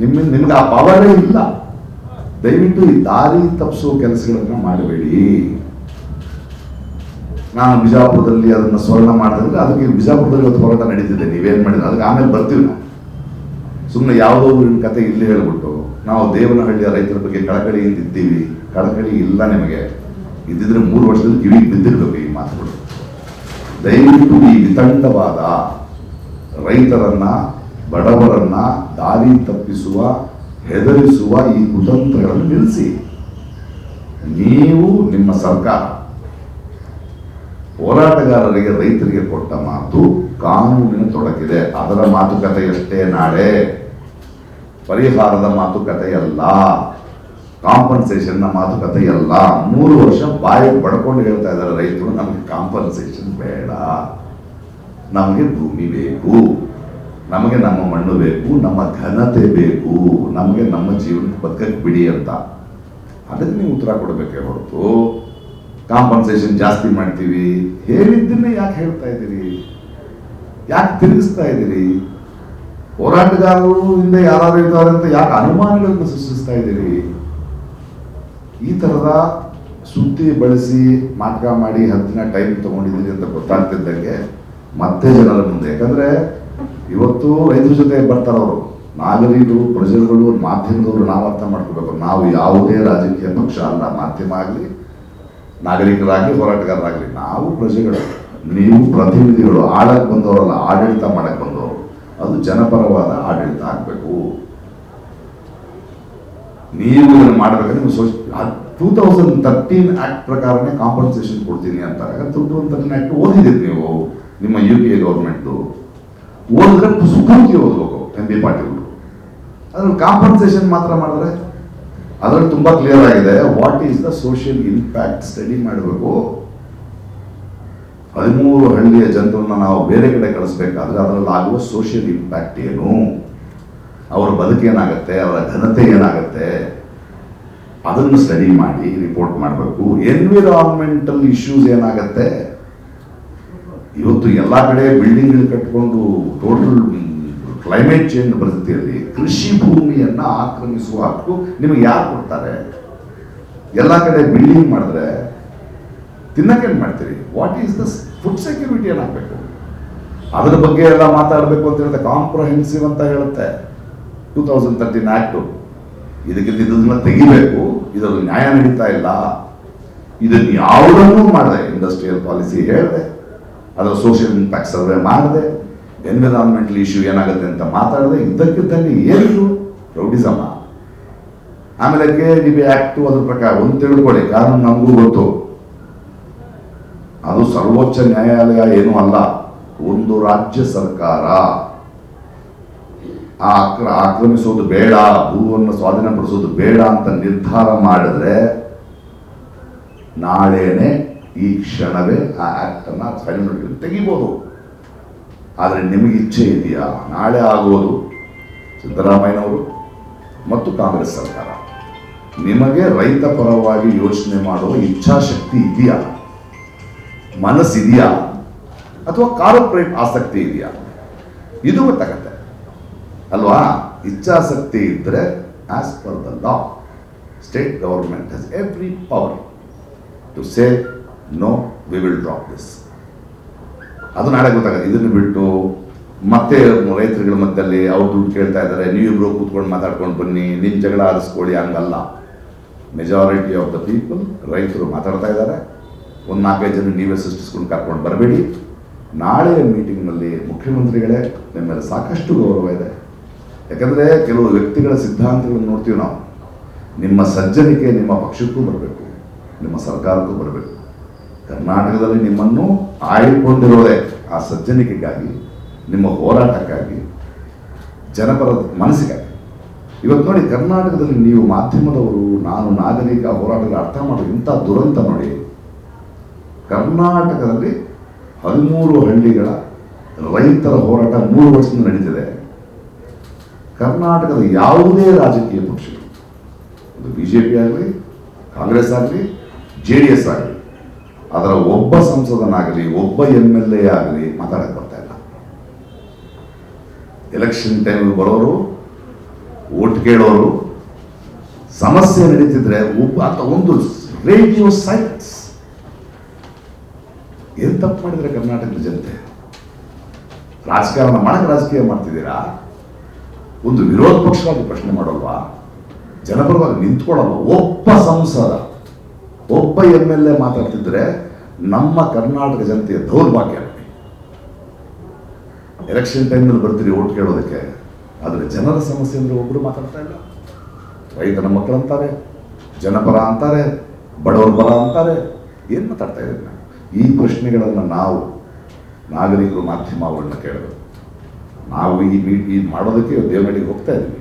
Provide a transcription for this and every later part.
ನಿಮ್ಮ ನಿಮ್ಗೆ ಆ ಪವರೇ ಇಲ್ಲ. ದಯವಿಟ್ಟು ಈ ದಾರಿ ತಪ್ಪಿಸುವ ಕೆಲಸಗಳನ್ನ ಮಾಡಬೇಡಿ. ನಾನು ಬಿಜಾಪುರದಲ್ಲಿ ಅದನ್ನು ಸ್ವರ್ಣ ಮಾಡಿದ್ರೆ ಅದಕ್ಕೆ ಬಿಜಾಪುರದಲ್ಲಿ ಇವತ್ತು ಹೋರಾಟ ನಡೀತಿದೆ. ನೀವೇನು ಮಾಡಿದ್ರೆ ಅದಕ್ಕೆ ಆಮೇಲೆ ಬರ್ತೀವಿ ನಾವು. ಸುಮ್ಮನೆ ಯಾವುದೋ ಊರಿನ ಕತೆ ಇಲ್ಲಿ ಹೇಳ್ಬಿಟ್ಟು ನಾವು ದೇವನಹಳ್ಳಿಯ ರೈತರ ಬಗ್ಗೆ ಕಳಕಳಿಯಿಂದ ಇದ್ದೀವಿ. ಕಳಕಳಿ ಇಲ್ಲ ನಿಮಗೆ. ಇದ್ದಿದ್ರೆ ಮೂರು ವರ್ಷದಲ್ಲಿ ಕಿವಿಗೆ ಬಿದ್ದಿರ್ಬೇಕು ಈ ಮಾತುಗಳು. ದಯವಿಟ್ಟು ಈ ವಿತಂಡವಾದ ರೈತರನ್ನ ಬಡವರನ್ನ ದಾರಿ ತಪ್ಪಿಸುವ, ಹೆದರಿಸುವ ಈ ಕುತಂತ್ರಗಳನ್ನು ನಿಲ್ಲಿಸಿ. ನೀವು ನಿಮ್ಮ ಸರ್ಕಾರ ಹೋರಾಟಗಾರರಿಗೆ ರೈತರಿಗೆ ಕೊಟ್ಟ ಮಾತು ಕಾನೂನಿನ ತೊಡಕಿದೆ. ಅದರ ಮಾತುಕತೆಯಷ್ಟೇ ನಾಳೆ. ಪರಿಹಾರದ ಮಾತುಕತೆಯಲ್ಲ ಕಾಂಪನ್ಸೇಷನ್ನ ಮಾತುಕತೆಯಲ್ಲ ಮೂರು ವರ್ಷ ಬಾಯಿ ಪಡ್ಕೊಂಡು ಹೇಳ್ತಾ ಇದ್ದಾರೆ ರೈತರು. ನಮಗೆ ಕಾಂಪನ್ಸೇಷನ್ ಬೇಡ. ನಮಗೆ ಭೂಮಿ ಬೇಕು. ನಮಗೆ ನಮ್ಮ ಮಣ್ಣು ಬೇಕು, ನಮ್ಮ ಘನತೆ ಬೇಕು, ನಮಗೆ ನಮ್ಮ ಜೀವನಕ್ಕೆ ಬದುಕಕ್ಕೆ ಬಿಡಿ ಅಂತ. ಅದಕ್ಕೆ ನೀವು ಉತ್ತರ ಕೊಡಬೇಕೇ ಹೊರತು. ಕಾಂಪನ್ಸೇಷನ್ ಜಾಸ್ತಿ ಮಾಡ್ತೀವಿ. ಹೇಳಿದ್ದನ್ನೇ ಯಾಕೆ ಹೇಳ್ತಾ ಇದ್ದೀರಿ? ಯಾಕೆ ತಿರುಗಿಸ್ತಾ ಇದ್ದೀರಿ? ಹೋರಾಟಗಾರರು ಹಿಂದೆ ಯಾರು ಇದ್ದಾರೆ ಅಂತ ಯಾಕೆ ಅನುಮಾನಗಳನ್ನು ಸೃಷ್ಟಿಸ್ತಾ ಇದ್ದೀರಿ? ಈ ತರದ ಸುದ್ದಿ ಬಳಸಿ ನಾಟಕ ಮಾಡಿ ಹತ್ತು ದಿನ ಟೈಮ್ ತಗೊಂಡಿದ್ದೀರಿ ಅಂತ ಗೊತ್ತಾಗ್ತಿದ್ದಂಗೆ ಮತ್ತೆ ಜನರ ಮುಂದೆ. ಯಾಕಂದ್ರೆ ಇವತ್ತು ರೈತರ ಜೊತೆ ಬರ್ತಾರವರು ನಾಗರಿಕರು, ಪ್ರಜೆಗಳು, ಮಾಧ್ಯಮದವರು ನಾವು ಅರ್ಥ ಮಾಡ್ಕೋಬೇಕು. ನಾವು ಯಾವುದೇ ರಾಜಕೀಯ ಪಕ್ಷ ಅಲ್ಲ, ಮಾಧ್ಯಮ ಆಗಲಿ, ನಾಗರಿಕರಾಗಲಿ, ಹೋರಾಟಗಾರರಾಗಲಿ, ನಾವು ಪ್ರಜೆಗಳು. ನೀವು ಪ್ರತಿನಿಧಿಗಳು ಆಡಕ್ಕೆ ಬಂದವರಲ್ಲ, ಆಡಳಿತ ಮಾಡಕ್ಕೆ ಬಂದವರು. ಅದು ಜನಪರವಾದ ಆಡಳಿತ ಆಗಬೇಕು. ನೀವು ಇದನ್ನು ಮಾಡಬೇಕಾದ್ರೆ ನೀವು ಟೂ ತೌಸಂಡ್ ತರ್ಟೀನ್ ಆಕ್ಟ್ ಪ್ರಕಾರನೇ ಕಾಂಪನ್ಸೇಷನ್ ಕೊಡ್ತೀನಿ ಅಂತಾರೆ. ಟೂ ತೌಸಂಡ್ ತರ್ಟೀನ್ ಆಕ್ಟ್ ಓದಿದ್ದೀರಿ ನೀವು, ನಿಮ್ಮ ಯು ಪಿ ಎ ಗೌರ್ಮೆಂಟ್ದು ಓದಿದ್ರೆ ಪೂರ್ತಿ ಓದಬೇಕು ಎಂ ಬಿ ಪಾಟೀಲ್. ಅದ್ರಲ್ಲಿ ಕಾಂಪನ್ಸೇಷನ್ ಮಾತ್ರ ಮಾಡಿದ್ರೆ? ಅದ್ರಲ್ಲಿ ತುಂಬಾ ಕ್ಲಿಯರ್ ಆಗಿದೆ what is the social impact study ಮಾಡಬೇಕು? ಹದಿಮೂರು ಹಳ್ಳಿಯ ಜನರನ್ನ ನಾವು ಬೇರೆ ಕಡೆ ಕಳಿಸ್ಬೇಕಾದ್ರೆ ಅದರಲ್ಲಿ ಆಗುವ ಸೋಷಿಯಲ್ ಇಂಪ್ಯಾಕ್ಟ್ ಏನು? ಅವರ ಬದುಕೇನಾಗತ್ತೆ ಅವರ ಘನತೆ ಏನಾಗುತ್ತೆ? ಅದನ್ನು ಸ್ಟಡಿ ಮಾಡಿ ರಿಪೋರ್ಟ್ ಮಾಡಬೇಕು. ಎನ್ವಿರಾನ್ಮೆಂಟಲ್ ಇಶ್ಯೂಸ್ ಏನಾಗತ್ತೆ? ಇವತ್ತು ಎಲ್ಲ ಕಡೆ ಬಿಲ್ಡಿಂಗ್ ಕಟ್ಕೊಂಡು ಟೋಟಲ್ ಕ್ಲೈಮೇಟ್ ಚೇಂಜ್ ಪರಿಸ್ಥಿತಿಯಲ್ಲಿ ಕೃಷಿ ಭೂಮಿಯನ್ನ ಆಕ್ರಮಿಸುವ ಹಕ್ಕು ನಿಮಗೆ ಯಾರು ಕೊಡ್ತಾರೆ? ಎಲ್ಲ ಕಡೆ ಬಿಲ್ಡಿಂಗ್ ಮಾಡಿದ್ರೆ ತಿನ್ನಕ್ಕೇನು ಮಾಡ್ತೀರಿ? What is the food security ಏನಾಗಬೇಕು ಅದರ ಬಗ್ಗೆ ಎಲ್ಲ ಮಾತಾಡಬೇಕು ಅಂತ ಹೇಳಿದ್ರೆ ಕಾಂಪ್ರಹೆನ್ಸಿವ್ ಅಂತ ಹೇಳುತ್ತೆ. ಟೂ ತೌಸಂಡ್ ತರ್ಟೀನ್ ಆಕ್ಟು ಇದಕ್ಕೆ ಇದನ್ನ ತೆಗಿಬೇಕು. ಇದರಲ್ಲಿ ನ್ಯಾಯ ನಡೀತಾ ಇಲ್ಲ. ಇದನ್ನು ಯಾವುದನ್ನೂ ಮಾಡಿದೆ ಇಂಡಸ್ಟ್ರಿಯಲ್ ಪಾಲಿಸಿ ಹೇಳಿದೆ. ಅದರ ಸೋಷಿಯಲ್ ಇಂಪ್ಯಾಕ್ಟ್ ಸರ್ವೆ ಮಾಡಿದೆ ಎನ್ವಿರಾನ್ಮೆಂಟಲ್ ಇಶ್ಯೂ ಏನಾಗುತ್ತೆ ಅಂತ ಮಾತಾಡಿದೆ ಇದ್ದಕ್ಕಿದ್ದಂಗೆ ಏನು? ರೌಡಿಸಮ. ಆಮೇಲೆ ಕೆ ಡಿ ಬಿ ಆಕ್ಟು ಅದ್ರ ಪ್ರಕಾರ ಒಂದು ತಿಳ್ಕೊಳ್ಳಿ, ಕಾನೂನು ನಮಗೂ ಗೊತ್ತು. ಅದು ಸರ್ವೋಚ್ಚ ನ್ಯಾಯಾಲಯ ಏನೂ ಅಲ್ಲ, ಒಂದು ರಾಜ್ಯ ಸರ್ಕಾರ. ಆ ಆಕ್ರ ಆಕ್ರಮಿಸೋದು ಬೇಡ, ಭೂವನ್ನು ಸ್ವಾಧೀನಪಡಿಸೋದು ಬೇಡ ಅಂತ ನಿರ್ಧಾರ ಮಾಡಿದ್ರೆ ನಾಳೆನೆ ಈ ಕ್ಷಣವೇ ಆ ಆ್ಯಕ್ಟನ್ನು ಫೈನಲ್ ತೆಗಿಬೋದು. ಆದರೆ ನಿಮಗೆ ಇಚ್ಛೆ ಇದೆಯಾ? ನಾಳೆ ಆಗೋದು ಸಿದ್ದರಾಮಯ್ಯನವರು ಮತ್ತು ಕಾಂಗ್ರೆಸ್ ಸರ್ಕಾರ. ನಿಮಗೆ ರೈತ ಪರವಾಗಿ ಯೋಚನೆ ಮಾಡುವ ಇಚ್ಛಾಶಕ್ತಿ ಇದೆಯಾ? ಮನಸ್ಸಿದೆಯಾ? ಅಥವಾ ಕಾರ್ಪೊರೇಟ್ ಆಸಕ್ತಿ ಇದೆಯಾ? ಇದು ಗೊತ್ತಾಗತ್ತೆ. ಅಲ್ವಾ? ಇಚ್ಛಾಸಕ್ತಿ ಇದ್ದರೆ as per the law state government has every power to say no we will drop this ಅದು ನಾಳೆ ಗೊತ್ತಾಗುತ್ತೆ. ಇದನ್ನು ಬಿಟ್ಟು ಮತ್ತೆ ರೈತರುಗಳ ಮಧ್ಯದಲ್ಲಿ ಅವ್ರು ದುಡ್ಡು ಕೇಳ್ತಾ ಇದ್ದಾರೆ. ನೀವಿಬ್ರು ಕೂತ್ಕೊಂಡು ಮಾತಾಡ್ಕೊಂಡು ಬನ್ನಿ. ನಿಮ್ಮ ಜಗಳ ಆರಿಸ್ಕೊಳ್ಳಿ ಹಂಗಲ್ಲ. ಮೆಜಾರಿಟಿ ಆಫ್ ದ ಪೀಪಲ್ ರೈತರು ಮಾತಾಡ್ತಾ ಇದ್ದಾರೆ. ಒಂದು ನಾಲ್ಕೈದು ಜನ ನೀವೇ ಸೃಷ್ಟಿಸ್ಕೊಂಡು ಕರ್ಕೊಂಡು ಬರಬೇಡಿ. ನಾಳೆಯ ಮೀಟಿಂಗ್ನಲ್ಲಿ ಮುಖ್ಯಮಂತ್ರಿಗಳೇ ನಿಮ್ಮ ಮೇಲೆ ಸಾಕಷ್ಟು ಗೌರವ ಇದೆ. ಯಾಕಂದರೆ ಕೆಲವು ವ್ಯಕ್ತಿಗಳ ಸಿದ್ಧಾಂತಗಳನ್ನು ನೋಡ್ತೀವಿ ನಾವು. ನಿಮ್ಮ ಸಜ್ಜನಿಕೆ ನಿಮ್ಮ ಪಕ್ಷಕ್ಕೂ ಬರಬೇಕು. ನಿಮ್ಮ ಸರ್ಕಾರಕ್ಕೂ ಬರಬೇಕು. ಕರ್ನಾಟಕದಲ್ಲಿ ನಿಮ್ಮನ್ನು ಆಯ್ಕೊಂಡಿರೋದೇ ಆ ಸಜ್ಜನಿಕೆಗಾಗಿ, ನಿಮ್ಮ ಹೋರಾಟಕ್ಕಾಗಿ, ಜನಪರ ಮನಸ್ಸಿಗಾಗಿ. ಇವತ್ತು ನೋಡಿ, ಕರ್ನಾಟಕದಲ್ಲಿ ನೀವು ಮಾಧ್ಯಮದವರು, ನಾನು ನಾಗರಿಕ ಹೋರಾಟಗಾರ ಅರ್ಥ ಮಾಡೋದು ಇಂಥ ದುರಂತ ನೋಡಿ. ಕರ್ನಾಟಕದಲ್ಲಿ ಹದಿಮೂರು ಹಳ್ಳಿಗಳ ರೈತರ ಹೋರಾಟ ಮೂರು ವರ್ಷದಿಂದ ನಡೀತಿದೆ. ಕರ್ನಾಟಕದ ಯಾವುದೇ ರಾಜಕೀಯ ಪಕ್ಷಗಳು ಅದು ಬಿ ಜೆ ಪಿ ಆಗಲಿ, ಕಾಂಗ್ರೆಸ್ ಆಗಲಿ, ಜೆ ಡಿ ಎಸ್ ಆಗಲಿ ಅದರ ಒಬ್ಬ ಸಂಸದನಾಗಲಿ, ಒಬ್ಬ ಎಂ ಎಲ್ ಎ ಆಗಲಿ ಮಾತಾಡಕ್ಕೆ ಬರ್ತಾ ಇಲ್ಲ. ಎಲೆಕ್ಷನ್ ಟೈಮ್ ಬರೋರು ಓಟ್ ಕೇಳೋರು, ಸಮಸ್ಯೆ ನಡೀತಿದ್ರೆ ಒಬ್ಬ ಆತ ಒಂದು ರೇಡಿಯೋ ಸೈನ್ಸ್ ಏನ್ ತಪ್ಪು ಮಾಡಿದ್ರೆ ಕರ್ನಾಟಕದ ಜನತೆ? ರಾಜಕಾರಣ ಮಾಡಕ್ಕೆ ರಾಜಕೀಯ ಮಾಡ್ತಿದ್ದೀರಾ? ಒಂದು ವಿರೋಧ ಪಕ್ಷವಾಗಿ ಪ್ರಶ್ನೆ ಮಾಡೋಲ್ವಾ? ಜನಪರವಾಗಿ ನಿಂತ್ಕೊಳ್ಳಲ್ವ? ಒಬ್ಬ ಸಂಸದ. ಒಬ್ಬ ಎಂ ಎಲ್ ಎ ಮಾತಾಡ್ತಿದ್ರೆ ನಮ್ಮ ಕರ್ನಾಟಕ ಜನತೆಯ ದೌರ್ಭಾಗ್ಯ. ಎಲೆಕ್ಷನ್ ಟೈಮ್ನಲ್ಲಿ ಬರ್ತೀರಿ ಓಟ್ ಕೇಳೋದಕ್ಕೆ, ಆದರೆ ಜನರ ಸಮಸ್ಯೆ ಅಂದ್ರೆ ಒಬ್ಬರು ಮಾತಾಡ್ತಾ ಇಲ್ಲ. ರೈತನ ಮಕ್ಕಳು ಅಂತಾರೆ, ಜನಪರ ಅಂತಾರೆ, ಬಡವರ ಪರ ಅಂತಾರೆ, ಏನು ಮಾತಾಡ್ತಾ ಇದ್ದೀನಿ ಈ ಪ್ರಶ್ನೆಗಳನ್ನು ನಾವು ನಾಗರಿಕರು ಮಾಧ್ಯಮಗಳನ್ನ ಕೇಳೋದು. ನಾವು ಈ ಮೀಟ್ ಈ ಮಾಡೋದಕ್ಕೆ ದೇವನಹಳ್ಳಿಗೆ ಹೋಗ್ತಾ ಇದ್ದೀವಿ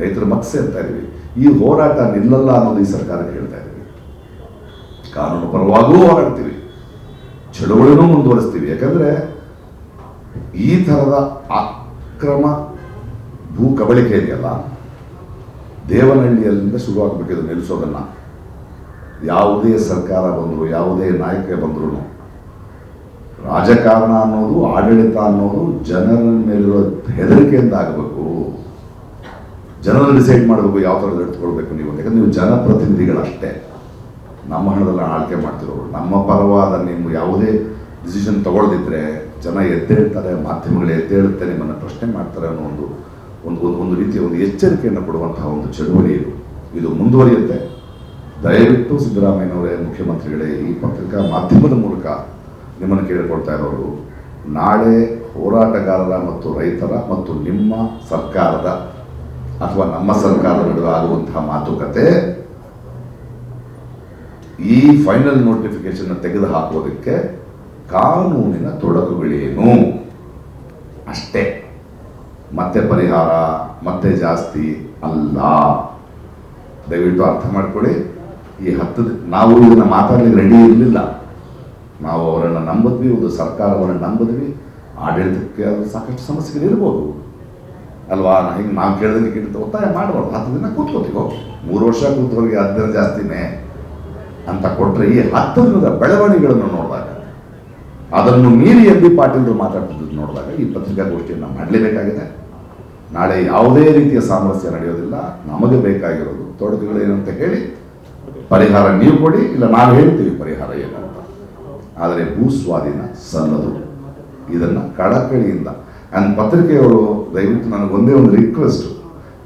ರೈತರ ಮತ್ಸೆ ಅಂತ ಇದ್ದೀವಿ ಈ ಹೋರಾಟ ನಿಲ್ಲಲ್ಲ ಅನ್ನೋದು ಈ ಸರ್ಕಾರಕ್ಕೆ ಹೇಳ್ತಾ ಇದ್ದೀವಿ ಕಾನೂನು ಪರವಾಗೂ ಹೋರಾಡ್ತೀವಿ ಚಳುವಳಿನೂ ಮುಂದುವರಿಸ್ತೀವಿ. ಯಾಕಂದ್ರೆ ಈ ಥರದ ಅಕ್ರಮ ಭೂ ಕಬಳಿಕೆ ಇದೆಯಲ್ಲ, ದೇವನಹಳ್ಳಿಯಲ್ಲಿಂದ ಶುರುವಾಗಬೇಕಿದು ನಿಲ್ಲಿಸೋದನ್ನ. ಯಾವುದೇ ಸರ್ಕಾರ ಬಂದರೂ, ಯಾವುದೇ ನಾಯಕ ಬಂದ್ರೂ ರಾಜಕಾರಣ ಅನ್ನೋದು, ಆಡಳಿತ ಅನ್ನೋದು ಜನರ ಮೇಲಿರುವ ಹೆದರಿಕೆಯಿಂದ ಆಗಬೇಕು ಜನರನ್ನು ಡಿಸೈಡ್ ಮಾಡಬೇಕು, ಯಾವ ಥರ ಎತ್ಕೊಳ್ಬೇಕು ನೀವು. ಯಾಕಂದ್ರೆ ನೀವು ಜನಪ್ರತಿನಿಧಿಗಳಷ್ಟೇ. ನಮ್ಮ ಹಣದಲ್ಲಿ ಆಳ್ಕೆ ಮಾಡ್ತಿರೋರು. ನಮ್ಮ ಪರವಾದ ನೀವು ಯಾವುದೇ ಡಿಸಿಷನ್ ತಗೊಳ್ದಿದ್ರೆ ಜನ ಎದ್ದೇಳ್ತಾರೆ, ಮಾಧ್ಯಮಗಳು ಎದ್ದೇಳುತ್ತೆ, ನಿಮ್ಮನ್ನು ಪ್ರಶ್ನೆ ಮಾಡ್ತಾರೆ ಅನ್ನೋ ಒಂದು ಒಂದು ಒಂದು ಒಂದು ರೀತಿಯ ಒಂದು ಎಚ್ಚರಿಕೆಯನ್ನು ಕೊಡುವಂತಹ ಒಂದು ಚಳುವಳಿ ಇದು. ಇದು ಮುಂದುವರಿಯುತ್ತೆ. ದಯವಿಟ್ಟು ಸಿದ್ದರಾಮಯ್ಯನವರೇ, ಮುಖ್ಯಮಂತ್ರಿಗಳೇ, ಈ ಪತ್ರಿಕಾ ಮಾಧ್ಯಮದ ಮೂಲಕ ನಿಮ್ಮನ್ನು ಕೇಳಿಕೊಳ್ತಾ ಇರೋರು, ನಾಳೆ ಹೋರಾಟಗಾರರ ಮತ್ತು ರೈತರ ಮತ್ತು ನಿಮ್ಮ ಸರ್ಕಾರದ ಅಥವಾ ನಮ್ಮ ಸರ್ಕಾರದ ನಡುವೆ ಆಗುವಂತಹ ಮಾತುಕತೆ ಈ ಫೈನಲ್ ನೋಟಿಫಿಕೇಶನ್ ತೆಗೆದು ಹಾಕೋದಕ್ಕೆ ಕಾನೂನಿನ ತೊಡಕುಗಳೇನು? ಅಷ್ಟೇ. ಮತ್ತೆ ಪರಿಹಾರ, ಮತ್ತೆ ಜಾಸ್ತಿ ಅಲ್ಲ. ದಯವಿಟ್ಟು ಅರ್ಥ ಮಾಡ್ಕೊಳ್ಳಿ. ಈ ಹತ್ತು ನಾವು ಇದನ್ನ ಮಾತಾಡ್ಲಿಕ್ಕೆ ರೆಡಿ ಇರಲಿಲ್ಲ. ನಾವು ಅವರನ್ನು ನಂಬಿದ್ವಿ, ಒಂದು ಸರ್ಕಾರವನ್ನು ನಂಬಿದ್ವಿ. ಆಡಳಿತಕ್ಕೆ ಅದು ಸಾಕಷ್ಟು ಸಮಸ್ಯೆಗಳು ಇರ್ಬೋದು. ಅಲ್ವಾ? ಹಿಂಗೆ ನಾವು ಕೇಳಿದ್ರೆ ಕೇಳಿದ ಒತ್ತಾಯ ಮಾಡಬಾರ್ದು. ಹತ್ತು ದಿನ ಕೂತ್ಕೋತೀವಿ. ಮೂರು ವರ್ಷ ಕೂತವ್ರಿಗೆ ಹತ್ತು ಜಾಸ್ತಿನೇ. ಅಂತ ಕೊಟ್ಟರೆ ಈ ಹತ್ತಿರದ ಬೆಳವಣಿಗೆಗಳನ್ನು ನೋಡಿದಾಗ, ಅದನ್ನು ಮೀರಿ ಎಂ ಬಿ ಪಾಟೀಲ್ರು ಮಾತಾಡ್ತಿದ್ದು ನೋಡಿದಾಗ ಈ ಪತ್ರಿಕಾಗೋಷ್ಠಿಯನ್ನು ಮಾಡಲೇಬೇಕಾಗಿದೆ. ನಾಳೆ ಯಾವುದೇ ರೀತಿಯ ಸಾಮರಸ್ಯ ನಡೆಯೋದಿಲ್ಲ, ನಮಗೆ ಬೇಕಾಗಿರೋದು ತೊಡಕುಗಳೇನಂತ ಹೇಳಿ ಪರಿಹಾರ ನೀವು ಕೊಡಿ, ಇಲ್ಲ ನಾವು ಹೇಳ್ತೀವಿ ಪರಿಹಾರ ಏನು ಅಂತ. ಆದರೆ ಭೂಸ್ವಾಧೀನ ಸಲ್ಲದು. ಇದನ್ನು ಕಳಕಳಿಯಿಂದ ನನ್ನ ಪತ್ರಿಕೆಯವರು ದಯವಿಟ್ಟು ನನಗೆ ಒಂದೇ ಒಂದು ರಿಕ್ವೆಸ್ಟ್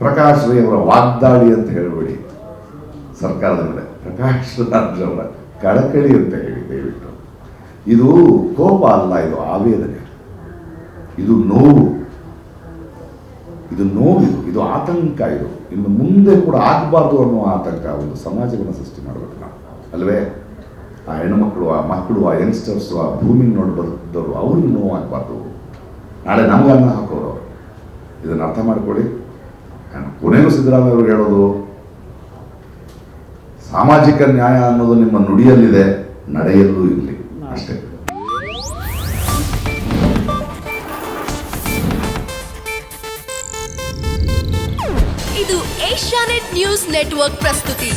ಪ್ರಕಾಶ್ ರೈ ಅವರ ವಾಗ್ದಾಳಿ ಅಂತ ಹೇಳಬೇಡಿ. ಸರ್ಕಾರದ ಮೇಲೆ. ಪ್ರಕಾಶ್ ರಾಜ್ ಅವರ ಕಳಕಳಿ ಅಂತ ಹೇಳಿ, ದಯವಿಟ್ಟು. ಇದು ಕೋಪ ಅಲ್ಲ, ಇದು ಆವೇದನೆ. ಇದು ನೋವು. ಇದು ನೋವು ಇದು ಆತಂಕ ಇದು. ಇನ್ನು ಮುಂದೆ ಕೂಡ ಆಗಬಾರ್ದು ಅನ್ನೋ ಆತಂಕ ಒಂದು ಸಮಾಜವನ್ನು ಸೃಷ್ಟಿ ಮಾಡಬೇಕು ನಾವು. ಅಲ್ವೇ? ಆ ಹೆಣ್ಣುಮಕ್ಕಳು ಆ ಮಕ್ಕಳು, ಆ ಯಂಗ್ಸ್ಟರ್ಸು ಆ ಭೂಮಿ ನೋಡಿ ಬದುಕಿದವರು, ಅವ್ರಿಗೆ ನೋವು ಆಗಬಾರ್ದು. ನಾಳೆ ನಮಗನ್ನ ಹಾಕೋರು ಇದನ್ನು ಅರ್ಥ ಮಾಡ್ಕೊಳ್ಳಿ. ಕೊನೆಗೂ ಸಿದ್ದರಾಮಯ್ಯ ಅವರು ಹೇಳೋದು ಸಾಮಾಜಿಕ ನ್ಯಾಯ ಅನ್ನೋದು ನಿಮ್ಮ ನುಡಿಯಲ್ಲಿದೆ ನಡೆಯಲ್ಲೂ ಇರಲಿ. ಅಷ್ಟೇ. ಇದು ಏಷ್ಯಾನೆಟ್ ನ್ಯೂಸ್ ನೆಟ್ವರ್ಕ್ ಪ್ರಸ್ತುತಿ.